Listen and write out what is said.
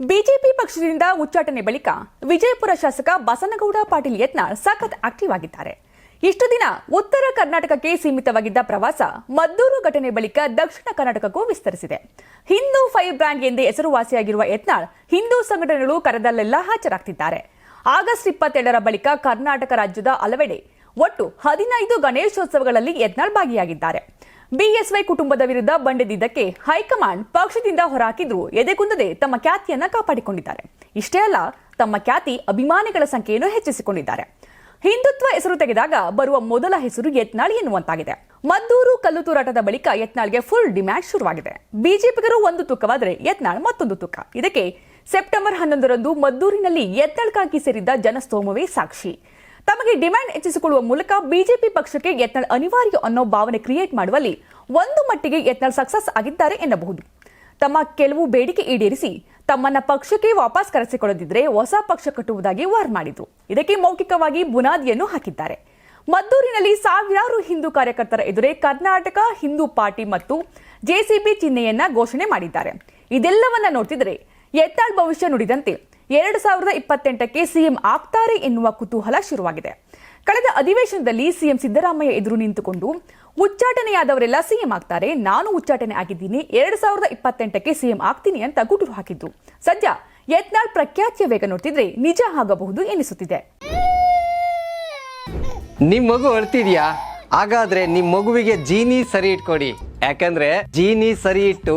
BJP ಪಕ್ಷದಿಂದ ಉಚ್ಚಾಟನೆ ಬಳಿಕ ವಿಜಯಪುರ ಶಾಸಕ ಬಸನಗೌಡ ಪಾಟೀಲ್ ಯತ್ನಾಳ್ ಸಖತ್ ಆಕ್ಟಿವ್ ಆಗಿದ್ದಾರೆ. ಇಷ್ಟು ದಿನ ಉತ್ತರ ಕರ್ನಾಟಕಕ್ಕೆ ಸೀಮಿತವಾಗಿದ್ದ ಪ್ರವಾಸ ಮದ್ದೂರು ಘಟನೆ ಬಳಿಕ ದಕ್ಷಿಣ ಕರ್ನಾಟಕಕ್ಕೂ ವಿಸ್ತರಿಸಿದೆ. ಹಿಂದೂ ಫೈವ್ ಬ್ರ್ಯಾಂಡ್ ಎಂದೇ ಹೆಸರುವಾಸಿಯಾಗಿರುವ ಯತ್ನಾಳ್ ಹಿಂದೂ ಸಂಘಟನೆಗಳು ಕರೆದಲ್ಲೆಲ್ಲ ಹಾಜರಾಗ್ತಿದ್ದಾರೆ. ಆಗಸ್ಟ್ ಇಪ್ಪತ್ತೆರಡರ ಬಳಿಕ ಕರ್ನಾಟಕ ರಾಜ್ಯದ ಹಲವೆಡೆ ಒಟ್ಟು ಹದಿನೈದು ಗಣೇಶೋತ್ಸವಗಳಲ್ಲಿ ಯತ್ನಾಳ್ ಭಾಗಿಯಾಗಿದ್ದಾರೆ. ಬಿಎಸ್ವೈ ಕುಟುಂಬದ ವಿರುದ್ಧ ಬಂಡೆದಿದ್ದಕ್ಕೆ ಹೈಕಮಾಂಡ್ ಪಕ್ಷದಿಂದ ಹೊರಹಾಕಿದ್ರು. ಎದೆಗುಂದದೆ ತಮ್ಮ ಖ್ಯಾತಿಯನ್ನ ಕಾಪಾಡಿಕೊಂಡಿದ್ದಾರೆ. ಇಷ್ಟೇ ಅಲ್ಲ, ತಮ್ಮ ಖ್ಯಾತಿ ಅಭಿಮಾನಿಗಳ ಸಂಖ್ಯೆಯನ್ನು ಹೆಚ್ಚಿಸಿಕೊಂಡಿದ್ದಾರೆ. ಹಿಂದುತ್ವ ಹೆಸರು ತೆಗೆದಾಗ ಬರುವ ಮೊದಲ ಹೆಸರು ಯತ್ನಾಳ್ ಎನ್ನುವಂತಾಗಿದೆ. ಮದ್ದೂರು ಕಲ್ಲು ತೂರಾಟದ ಬಳಿಕ ಯತ್ನಾಳ್ಗೆ ಫುಲ್ ಡಿಮ್ಯಾಂಡ್ ಶುರುವಾಗಿದೆ. ಬಿಜೆಪಿಗರು ಒಂದು ತೂಕವಾದರೆ ಯತ್ನಾಳ್ ಮತ್ತೊಂದು ತೂಕ. ಇದಕ್ಕೆ ಸೆಪ್ಟೆಂಬರ್ ಹನ್ನೊಂದರಂದು ಮದ್ದೂರಿನಲ್ಲಿ ಯತ್ನಾಳ್ಗಾಗಿ ಸೇರಿದ್ದ ಜನಸ್ತೋಮವೇ ಸಾಕ್ಷಿ. ತಮಗೆ ಡಿಮ್ಯಾಂಡ್ ಹೆಚ್ಚಿಸಿಕೊಳ್ಳುವ ಮೂಲಕ ಬಿಜೆಪಿ ಪಕ್ಷಕ್ಕೆ ಯತ್ನಾಳ್ ಅನಿವಾರ್ಯ ಅನ್ನೋ ಭಾವನೆ ಕ್ರಿಯೇಟ್ ಮಾಡುವಲ್ಲಿ ಒಂದು ಮಟ್ಟಿಗೆ ಯತ್ನಾಳ್ ಸಕ್ಸಸ್ ಆಗಿದ್ದಾರೆ ಎನ್ನಬಹುದು. ತಮ್ಮ ಕೆಲವು ಬೇಡಿಕೆ ಈಡೇರಿಸಿ ತಮ್ಮನ್ನ ಪಕ್ಷಕ್ಕೆ ವಾಪಸ್ ಕರೆಸಿಕೊಳ್ಳದಿದ್ದರೆ ಹೊಸ ಪಕ್ಷ ಕಟ್ಟುವುದಾಗಿ ವಾರ್ ಮಾಡಿದ್ರು. ಇದಕ್ಕೆ ಮೌಖಿಕವಾಗಿ ಬುನಾದಿಯನ್ನು ಹಾಕಿದ್ದಾರೆ. ಮದ್ದೂರಿನಲ್ಲಿ ಸಾವಿರಾರು ಹಿಂದೂ ಕಾರ್ಯಕರ್ತರ ಎದುರೇ ಕರ್ನಾಟಕ ಹಿಂದೂ ಪಾರ್ಟಿ ಮತ್ತು ಜೆಸಿಬಿ ಚಿಹ್ನೆಯನ್ನ ಘೋಷಣೆ ಮಾಡಿದ್ದಾರೆ. ಇದೆಲ್ಲವನ್ನ ನೋಡ್ತಿದ್ರೆ ಯತ್ನಾಳ್ ಭವಿಷ್ಯ ನುಡಿದಂತೆ ಎರಡು ಸಾವಿರದ ಇಪ್ಪತ್ತೆಂಟಕ್ಕೆ ಸಿಎಂ ಆಗ್ತಾರೆ ಎನ್ನುವ ಕುತೂಹಲ ಶುರುವಾಗಿದೆ. ಕಳೆದ ಅಧಿವೇಶನದಲ್ಲಿ ಸಿಎಂ ಸಿದ್ದರಾಮಯ್ಯ ಎದುರು ನಿಂತುಕೊಂಡು, ಉಚ್ಚಾಟನೆಯಾದವರೆಲ್ಲ ಸಿಎಂ ಆಗ್ತಾರೆ, ನಾನು ಉಚ್ಚಾಟನೆ ಆಗಿದ್ದೀನಿ, ಎರಡು ಸಾವಿರದ ಇಪ್ಪತ್ತೆಂಟಕ್ಕೆ ಸಿಎಂ ಆಗ್ತೀನಿ ಅಂತ ಗುಟುರು ಹಾಕಿದ್ರು ಸದ್ಯ ಯತ್ನಾಳ್ ಪ್ರಖ್ಯಾತಿಯ ವೇಗ ನೋಡ್ತಿದ್ರೆ ನಿಜ ಆಗಬಹುದು ಎನಿಸುತ್ತಿದೆ. ನಿಮ್ ಮಗು ಅಳ್ತಿದ್ಯಾ? ಹಾಗಾದ್ರೆ ನಿಮ್ ಮಗುವಿಗೆ ಜೀನಿ ಸರಿ ಇಟ್ಕೊಡಿ. ಯಾಕಂದ್ರೆ ಜೀನಿ ಸರಿ ಇಟ್ಟು